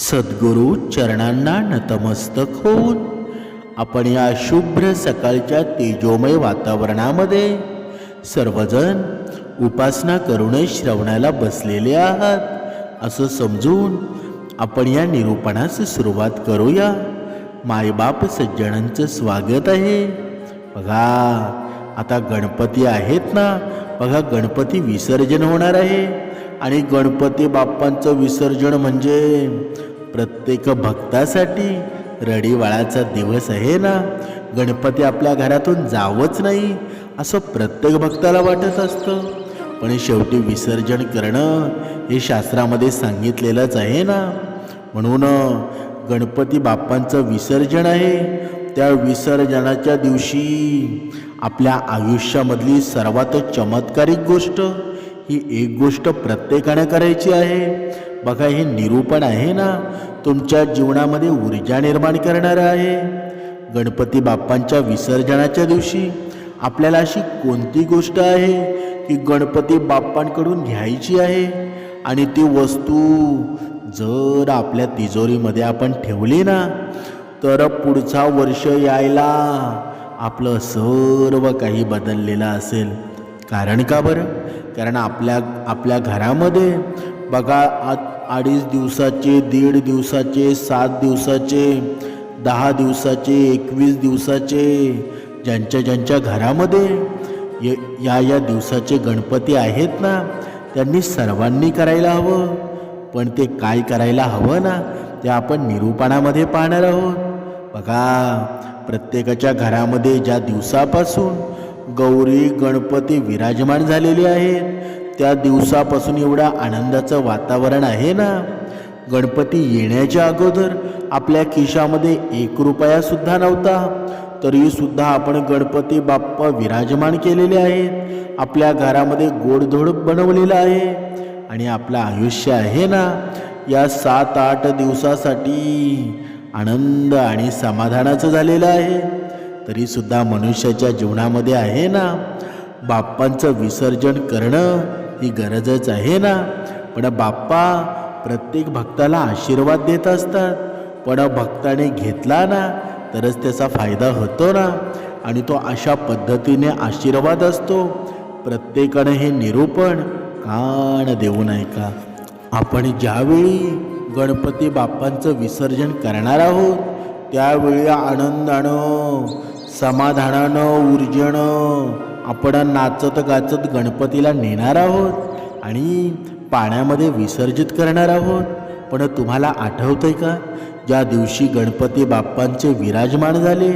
सद्गुरु चरणांना नतमस्तक होऊन आपण या शुभ्र सकाळच्या तेजोमय वातावरणामध्ये सर्वजण उपासना करून श्रवणाला बसलेले आहात. असं समजून आपण या निरूपणास सुरुवात करूया. मायबाप सज्जनांचं स्वागत आहे. बघा आता गणपती आहेत ना? बघा गणपती विसर्जन होणार आहे. आणि गणपती बाप्पांचं विसर्जन म्हणजे प्रत्येक भक्तासाठी. रडीवाळाचा दिवस आहे ना? गणपती आपल्या घरातून जावंच नाही असं प्रत्येक भक्ताला वाटत असतं. पण शेवटी विसर्जन करणं हे शास्त्रामध्ये सांगितलेलंच आहे ना? म्हणून गणपती बाप्पांचं विसर्जन आहे. त्या विसर्जनाच्या दिवशी आपल्या आयुष्यामधली सर्वात चमत्कारिक गोष्ट ही एक गोष्ट प्रत्येकाने करायची आहे. बघा हे निरूपण आहे ना? तुमच्या जीवनामध्ये ऊर्जा निर्माण करणारं आहे. गणपती बाप्पांच्या विसर्जनाच्या दिवशी आपल्याला अशी कोणती गोष्ट आहे की गणपती बाप्पांकडून घ्यायची आहे? आणि ती वस्तू जर आपल्या तिजोरीमध्ये आपण ठेवली ना तर पुढचा वर्ष यायला आपलं सर्व काही बदललेलं असेल. कारण का बरं? कारण आपल्या आपल्या घरामध्ये बघा आ अडीच दिवसाचे दीड दिवसाचे सात दिवसाचे दहा दिवसाचे एकवीस दिवसाचे ज्यांच्या ज्यांच्या घरामध्ये य या या दिवसाचे गणपती आहेत ना त्यांनी सर्वांनी करायला हवं. पण ते काय करायला हवं ना ते आपण निरूपणामध्ये पाहणार आहोत. बघा प्रत्येकाच्या घरामध्ये ज्या दिवसापासून गौरी गणपती विराजमान झालेले आहेत त्या दिवसापासून एवढं आनंदाचं वातावरण आहे ना? गणपती येण्याच्या अगोदर आपल्या खिशामध्ये एक रुपयासुद्धा नव्हता. तरीसुद्धा आपण गणपती बाप्पा विराजमान केलेले आहेत. आपल्या घरामध्ये गोडधोड बनवलेलं आहे. आणि आपलं आयुष्य आहे ना? या सात आठ दिवसासाठी आनंद आणि समाधानाचं झालेलं आहे. तरीसुद्धा मनुष्याच्या जीवनामध्ये आहे ना? बाप्पांचं विसर्जन करणं ही गरजच आहे ना? पण बाप्पा प्रत्येक भक्ताला आशीर्वाद देत असतात. पण भक्ताने घेतला ना तरच त्याचा फायदा होतो ना? आणि तो अशा पद्धतीने आशीर्वाद असतो. प्रत्येकानं हे निरूपण कान देऊ नये का आपण ज्यावेळी गणपती बाप्पांचं विसर्जन करणार आहोत त्यावेळी आनंदानं समाधानानं ऊर्जेनं आपण नाचत गाचत गणपतीला नेणार आहोत आणि पाण्यामध्ये विसर्जित करणार आहोत. पण तुम्हाला आठवतंय का? ज्या दिवशी गणपती बाप्पांचे विराजमान झाले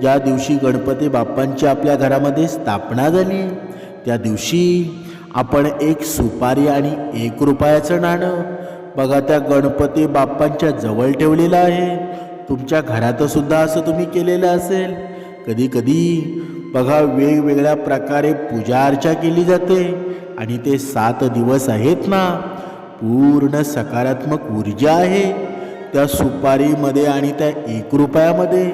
ज्या दिवशी गणपती बाप्पांची आपल्या घरामध्ये स्थापना झाली त्या दिवशी आपण एक सुपारी आणि एक रुपयाचं नाणं. बघा त्या गणपती बाप्पांच्या जवळ ठेवलेलं आहे. तुमच्या घरातसुद्धा असं तुम्ही केलेलं असेल. कधी कधी बघा वेगवेगळ्या प्रकारे पूजा अर्चा केली जाते आणि ते सात दिवस आहेत ना पूर्ण सकारात्मक ऊर्जा आहे. त्या सुपारीमध्ये आणि त्या एक रुपयामध्ये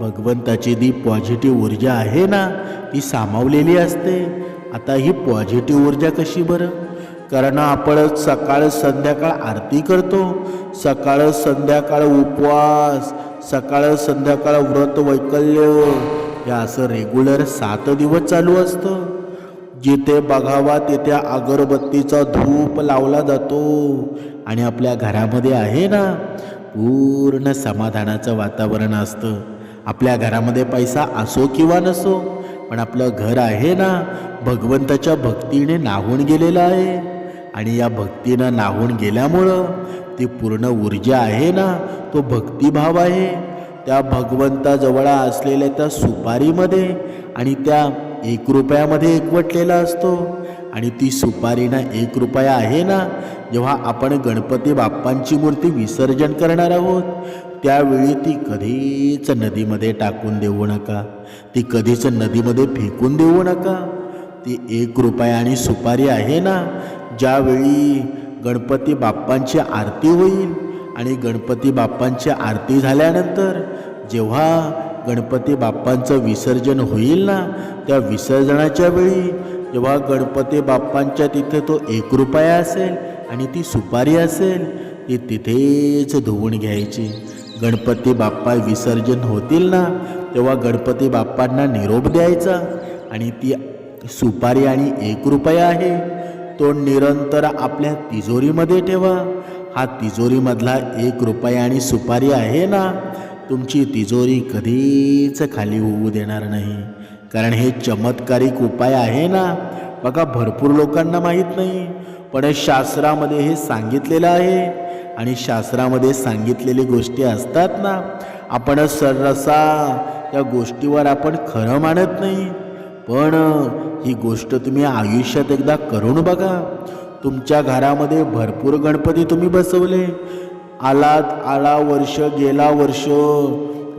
भगवंताची जी पॉझिटिव्ह ऊर्जा आहे ना ती सामावलेली असते. आता ही पॉझिटिव्ह ऊर्जा कशी बरं? कारण आपण सकाळ संध्याकाळ आरती करतो. सकाळ संध्याकाळ उपवास सकाळ संध्याकाळ व्रत वैकल्य हे असं रेग्युलर सात दिवस चालू असतं. जिथे बघावा तिथे अगरबत्तीचा धूप लावला जातो. आणि आपल्या घरामध्ये आहे ना पूर्ण समाधानाचं वातावरण असतं. आपल्या घरामध्ये पैसा असो किंवा नसो पण आपलं घर आहे ना भगवंताच्या भक्तीने नाहून गेलेलं आहे. आणि या भक्तीनं नाहून गेल्यामुळं ती पूर्ण ऊर्जा आहे ना तो भक्तिभाव आहे. त्या भगवंताजवळ असलेल्या त्या सुपारीमध्ये आणि त्या एक रुपयामध्ये एकवटलेला असतो. आणि ती सुपारी ना एक रुपया आहे ना जेव्हा आपण गणपती बाप्पांची मूर्ती विसर्जन करणार आहोत त्यावेळी ती कधीच नदीमध्ये टाकून देऊ नका. ती कधीच नदीमध्ये फेकून देऊ नका. ती एक रुपया आणि सुपारी आहे ना ज्यावेळी गणपती बाप्पांची आरती होईल आणि गणपती बाप्पांची आरती झाल्यानंतर जेव्हा गणपती बाप्पांचं विसर्जन होईल ना त्या विसर्जनाच्या वेळी जेव्हा गणपती बाप्पांच्या तिथे तो एक रुपया असेल आणि ती सुपारी असेल ती तिथेच धुवून घ्यायची. गणपती बाप्पा विसर्जन होतील ना तेव्हा गणपती बाप्पांना निरोप द्यायचा आणि ती सुपारी आणि एक रुपया आहे तो निरंतर आपल्या तिजोरीमध्ये ठेवा. हा तिजोरीमधला एक रुपया आणि सुपारी आहे ना तुमची तिजोरी कधीच खाली होऊ देणार नाही. कारण हे चमत्कारिक उपाय आहे ना. बघा भरपूर लोकांना माहीत नाही पण शास्त्रामध्ये हे सांगितलेलं आहे. आणि शास्त्रामध्ये सांगितलेली गोष्टी असतात ना आपण सररसा त्या गोष्टीवर आपण खरं मानत नाही. पण ही गोष्ट तुम्ही आयुष्यात एकदा करून बघा. तुमच्या घरामध्ये भरपूर गणपती तुम्ही बसवले. आलात आला वर्ष गेला वर्ष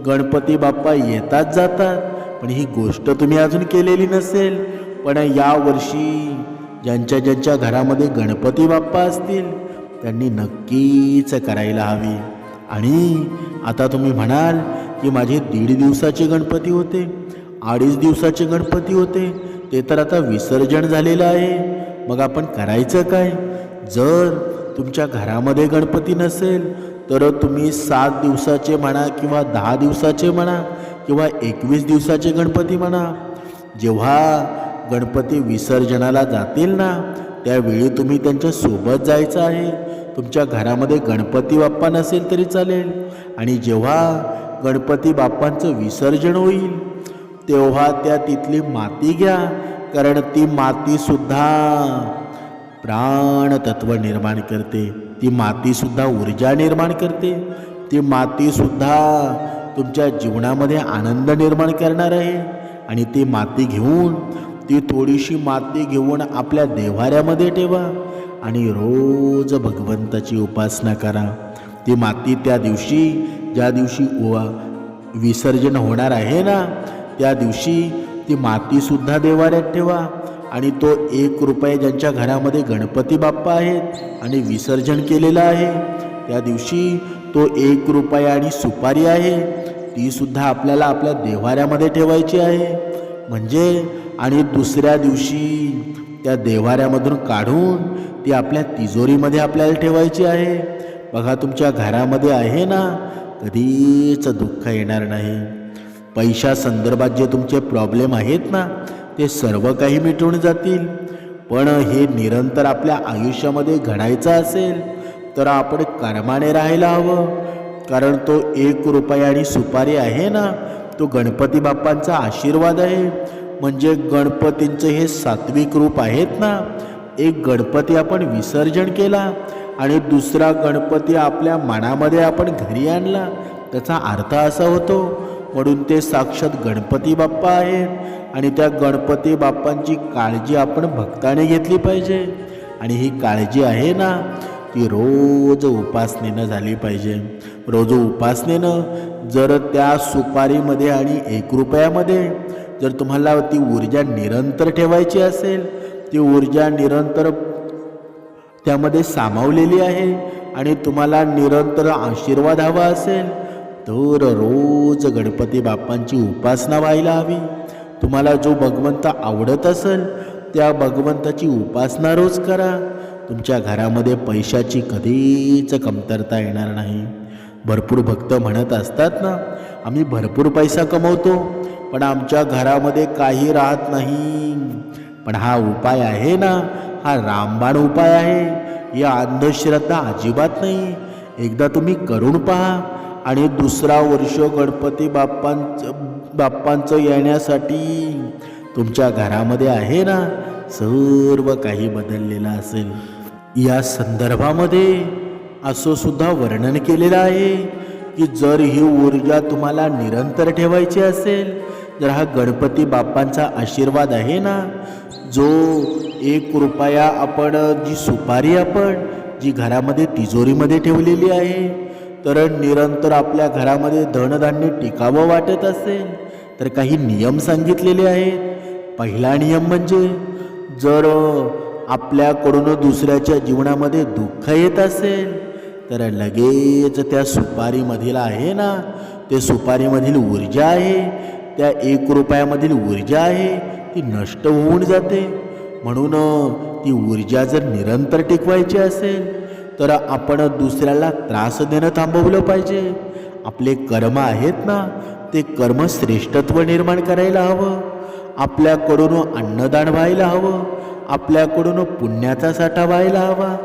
गणपती बाप्पा येतात जातात. पण ही गोष्ट तुम्ही अजून केलेली नसेल. पण या वर्षी ज्यांच्या ज्यांच्या घरामध्ये गणपती बाप्पा असतील त्यांनी नक्कीच करायला हवी. आणि आता तुम्ही म्हणाल की माझे दीड दिवसाचे गणपती होते अडीच दिवसाचे गणपती होते ते तर आता विसर्जन झालेलं आहे. मग आपण करायचं काय? जर तुमच्या घरामध्ये गणपती नसेल तर तुम्ही सात दिवसाचे म्हणा किंवा दहा दिवसाचे म्हणा किंवा एकवीस दिवसाचे गणपती म्हणा. जेव्हा गणपती विसर्जनाला जातील ना त्यावेळी तुम्ही त्यांच्यासोबत जायचं आहे. तुमच्या घरामध्ये गणपती बाप्पा नसेल तरी चालेल. आणि जेव्हा गणपती बाप्पांचं विसर्जन होईल तेव्हा त्या तिथली माती घ्या कारण ती मातीसुद्धा प्राणतत्व निर्माण करते. ती मातीसुद्धा ऊर्जा निर्माण करते. ती मातीसुद्धा तुमच्या जीवनामध्ये आनंद निर्माण करणार आहे. आणि ती माती घेऊन ती थोडीशी माती घेऊन आपल्या देव्हाऱ्यामध्ये ठेवा. आणि रोज भगवंताची उपासना करा. ती माती त्या दिवशी ज्या दिवशी विसर्जन होणार आहे ना त्या दिवशी ती मातीसुद्धा देवाऱ्यात ठेवा. आणि तो एक रुपये ज्यांच्या घरामध्ये गणपती बाप्पा आहेत आणि विसर्जन केलेलं आहे त्या दिवशी तो एक रुपया आणि सुपारी आहे तीसुद्धा आपल्याला आपल्या देवाऱ्यामध्ये ठेवायची आहे. म्हणजे आणि दुसऱ्या दिवशी त्या देवाऱ्यामधून काढून ती आपल्या तिजोरीमध्ये आपल्याला ठेवायची आहे. बघा तुमच्या घरामध्ये आहे ना? कधीच दुःख येणार नाही. पैशा संदर्भात जे तुमचे प्रॉब्लेम आहेत ना ते सर्व काही मिटून जातील. पण हे निरंतर आपल्या आयुष्यामध्ये घडायचं असेल तर आपण कर्माने राहायला हवं. कारण तो एक रुपया आणि सुपारी आहे ना तो गणपती बाप्पांचा आशीर्वाद आहे. म्हणजे गणपतींचं हे सात्विक रूप आहेत ना एक गणपती आपण विसर्जन केला आणि दुसरा गणपती आपल्या मनामध्ये आपण घरी आणला त्याचा अर्थ असा होतो म्हणून ते साक्षात गणपती बाप्पा आहेत. आणि त्या गणपती बाप्पांची काळजी आपण भक्ताने घेतली पाहिजे. आणि ही काळजी आहे ना ती रोज उपासनेनं झाली पाहिजे. रोज उपासनेनं जर त्या सुपारीमध्ये आणि एक रुपयामध्ये जर तुम्हाला ती ऊर्जा निरंतर ठेवायची असेल ती ऊर्जा निरंतर त्यामध्ये सामावलेली आहे आणि तुम्हाला निरंतर आशीर्वाद हवा असेल तर रोज गणपती बाप्पांची उपासना व्हायला हवी. तुम्हाला जो भगवंत आवडत असेल त्या भगवंताची उपासना रोज करा. तुमच्या घरामध्ये पैशाची कधीच कमतरता येणार नाही. भरपूर भक्त म्हणत असतात ना आम्ही भरपूर पैसा कमवतो पण आमच्या घरामध्ये काही राहत नाही. पण हा उपाय आहे ना हा रामबाण उपाय आहे. या अंधश्रद्धा अजिबात नाही. एकदा तुम्ही करून पहा आणि दुसरा वर्ष गणपती बाप्पांचं बाप्पांचं येण्यासाठी तुमच्या घरामध्ये आहे ना? सर्व काही बदललेलं असेल. या संदर्भामध्ये असं सुद्धा वर्णन केलेलं आहे की जर ही ऊर्जा तुम्हाला निरंतर ठेवायची असेल तर हा गणपती बाप्पांचा आशीर्वाद आहे ना जो एक रुपया आपण जी सुपारी आपण जी घरामध्ये तिजोरीमध्ये ठेवलेली आहे तर निरंतर आपल्या घरामध्ये धनधान्य टिकावं वाटत असेल. तर काही नियम सांगितलेले आहेत. पहिला नियम म्हणजे जर आपल्याकडून दुसऱ्याच्या जीवनामध्ये दुःख येत असेल तर लगेच त्या सुपारीमधील आहे ना ते सुपारीमधील ऊर्जा आहे त्या एक रुपयामधील ऊर्जा आहे ती नष्ट होऊन जाते. म्हणून ती ऊर्जा जर निरंतर टिकवायची असेल तर आपण दुसऱ्याला त्रास देणं थांबवलं पाहिजे. आपले कर्म आहेत ना ते कर्म श्रेष्ठत्व निर्माण करायला हवं. आपल्याकडून अन्नदान व्हायला हवं. आपल्याकडून पुण्याचा साठा व्हायला हवा.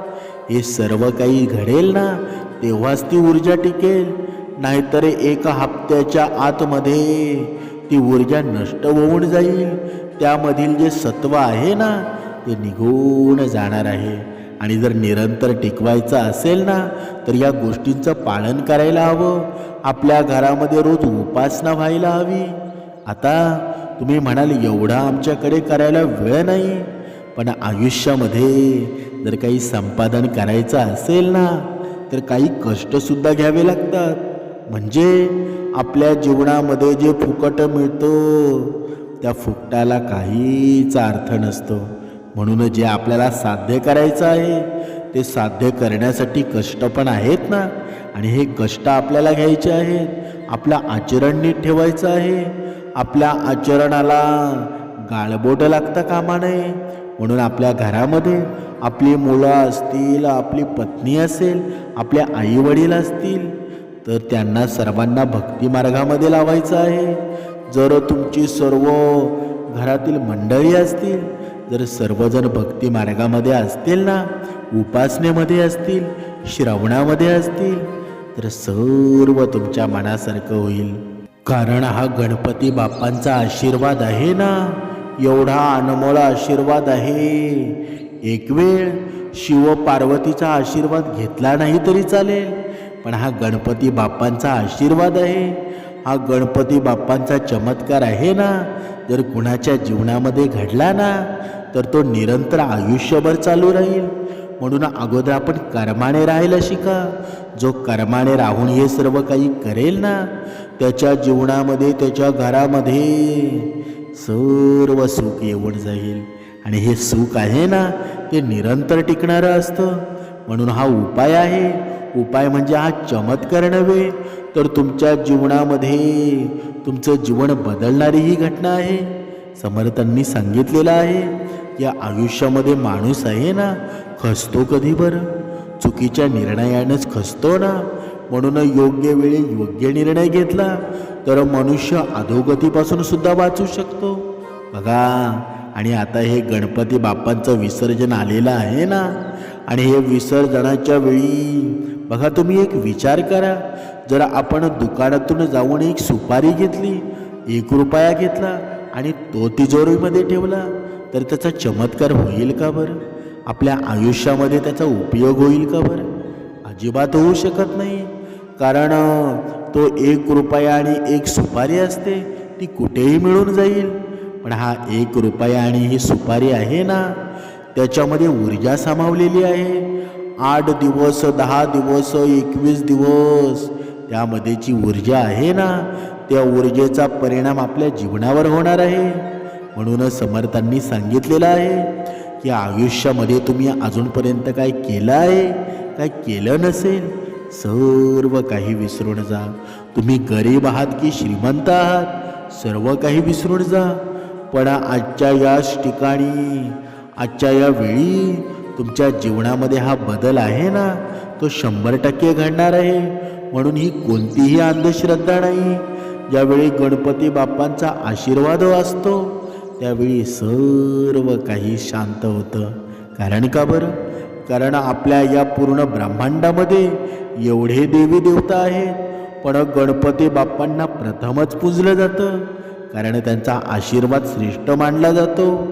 हे सर्व काही घडेल ना तेव्हाच ती ऊर्जा टिकेल. नाहीतर एका हप्त्याच्या आतमध्ये ती ऊर्जा नष्ट होऊन जाईल. त्यामधील जे सत्व आहे ना ते निघून जाणार आहे. आणि जर निरंतर टिकवायचं असेल ना तर या गोष्टींचं पालन करायला हवं. आपल्या घरामध्ये रोज उपासना व्हायला हवी. आता तुम्ही म्हणाल एवढा आमच्याकडे करायला वेळ नाही. पण आयुष्यामध्ये जर काही संपादन करायचं असेल ना तर काही कष्टसुद्धा घ्यावे लागतात. म्हणजे आपल्या जीवनामध्ये जे फुकट मिळतं त्या फुकटाला काहीच अर्थ नसतो. म्हणून जे आपल्याला साध्य करायचं आहे ते साध्य करण्यासाठी कष्ट पण आहेत ना? आणि हे कष्ट आपल्याला घ्यायचे आहेत. आपलं आचरण नीट ठेवायचं आहे. आपल्या आचरणाला गाळबोट लागता कामा नये म्हणून आपल्या घरामध्ये आपली मुलं असतील आपली पत्नी असेल आपले आईवडील असतील तर त्यांना सर्वांना भक्ती मार्गामध्ये लावायचं आहे. जर तुमची सर्व घरातील मंडळी असतील जर सर्वजण भक्ती मार्गामध्ये असतील ना उपासनेमध्ये असतील श्रवणामध्ये असतील तर सर्व तुमच्या मनासारखं होईल. कारण हा गणपती बाप्पांचा आशीर्वाद आहे ना एवढा अनमोल आशीर्वाद आहे. एक वेळ शिव पार्वतीचा आशीर्वाद घेतला नाही तरी चालेल पण हा गणपती बाप्पांचा आशीर्वाद आहे. हा गणपती बाप्पांचा चमत्कार आहे ना जर कुणाच्या जीवनामध्ये घडला ना तर तो निरंतर आयुष्यभर चालू राहील. म्हणून अगोदर आपण कर्माने राहायला शिका. जो कर्माने राहून हे सर्व काही करेल ना त्याच्या जीवनामध्ये त्याच्या घरामध्ये सर्व सुख येऊन जाईल. आणि हे सुख आहे ना ते निरंतर टिकणारं असतं. म्हणून हा उपाय आहे. उपाय म्हणजे हा चमत्कार नव्हे तर तुमच्या जीवनामध्ये तुमचं जीवन बदलणारी ही घटना आहे. समर्थांनी सांगितलेलं आहे या आयुष्यामध्ये माणूस आहे ना खसतो कधी बरं? चुकीच्या निर्णयानंच खसतो ना? म्हणून योग्य वेळी योग्य निर्णय घेतला तर मनुष्य अधोगतीपासून सुद्धा वाचू शकतो. बघा आणि आता हे गणपती बाप्पांचं विसर्जन आलेलं आहे ना? आणि हे विसर्जनाच्या वेळी बघा तुम्ही एक विचार करा जर आपण दुकानातून जाऊन एक सुपारी घेतली एक रुपया घेतला आणि तो तिजोरीमध्ये ठेवला तर त्याचा चमत्कार होईल का बरं? आपल्या आयुष्यामध्ये त्याचा उपयोग होईल का बरं? अजिबात होऊ शकत नाही. कारण तो एक रुपया आणि एक सुपारी असते ती कुठेही मिळून जाईल. पण हा एक रुपया आणि ही सुपारी आहे ना त्याच्यामध्ये ऊर्जा सामावलेली आहे. आठ दिवस दहा दिवस एकवीस दिवस त्यामध्येची ऊर्जा आहे ना त्या ऊर्जेचा परिणाम आपल्या जीवनावर होणार आहे. म्हणूनच समर्थांनी सांगितलेलं आहे की आयुष्यामध्ये तुम्ही अजूनपर्यंत काय केलं आहे? काय केलं नसेल? सर्व काही विसरून जा. तुम्ही गरीब आहात की श्रीमंत आहात? सर्व काही विसरून जा. पण आजच्या याच ठिकाणी आजच्या या वेळी तुमच्या जीवनामध्ये हा बदल आहे ना? तो शंभर टक्के घडणार आहे. म्हणून ही कोणतीही अंधश्रद्धा नाही. ज्यावेळी गणपती बाप्पांचा आशीर्वाद असतो त्यावेळी सर्व काही शांत होतं. कारण का बरं? कारण आपल्या या पूर्ण ब्रह्मांडामध्ये एवढे देवी देवता आहेत पण गणपती बाप्पांना प्रथमच पूजलं जातं. कारण त्यांचा आशीर्वाद श्रेष्ठ मानला जातो.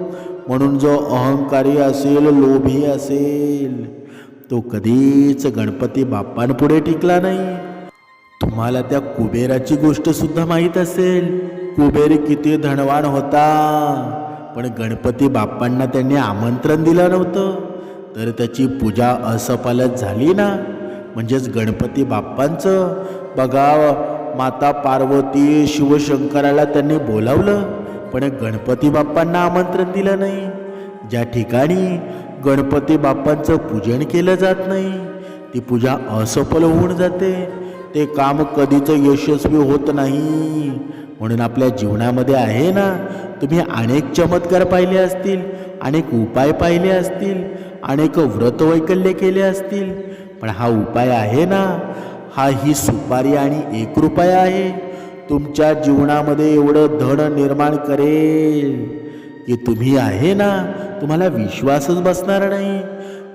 म्हणून जो अहंकारी असेल लोभी असेल तो कधीच गणपती बाप्पांपुढे टिकला नाही. तुम्हाला त्या कुबेराची गोष्ट सुद्धा माहीत असेल. कुबेर किती धनवान होता. पण गणपती बाप्पांना त्यांनी आमंत्रण दिलं नव्हतं. तर त्याची पूजा असफलच झाली ना? म्हणजेच गणपती बाप्पांचं. बघा माता पार्वती शिवशंकराला त्यांनी बोलावलं पण गणपती बाप्पांना आमंत्रण दिलं नाही. ज्या ठिकाणी गणपती बाप्पांचं पूजन केलं जात नाही ती पूजा असफल होऊन जाते. ते काम कधीच यशस्वी होत नाही. म्हणून आपल्या जीवनामध्ये आहे ना तुम्ही अनेक चमत्कार पाहिले असतील अनेक उपाय पाहिले असतील अनेक व्रतवैकल्य केले असतील पण हा उपाय आहे ना हा ही सुपारी आणि एक रुपया आहे. तुमच्या जीवनामध्ये एवढं धन निर्माण करेल की तुम्ही आहे ना तुम्हाला विश्वासच बसणार नाही.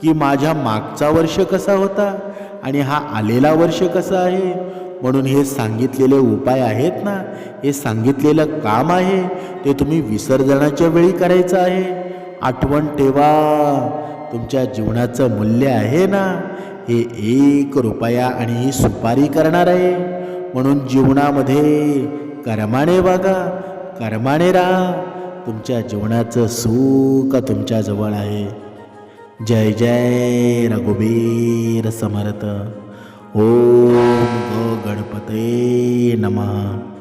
की माझ्या मागचा वर्ष कसा होता आणि हा आलेला वर्ष कसा आहे? म्हणून हे सांगितलेले उपाय आहेत ना? हे सांगितलेलं काम आहे. ते तुम्ही विसर्जनाच्या वेळी करायचं आहे. आठवण ठेवा. तुमच्या जीवनाचं मूल्य आहे ना? हे एक रुपया आणि ही सुपारी करणार आहे. म्हणून जीवनामध्ये कर्माने वागा कर्माने राहा. तुमच्या जीवनाचं सुख तुमच्याजवळ आहे. जय जय रघुबीर समर्थ। ओम गणपते नमः।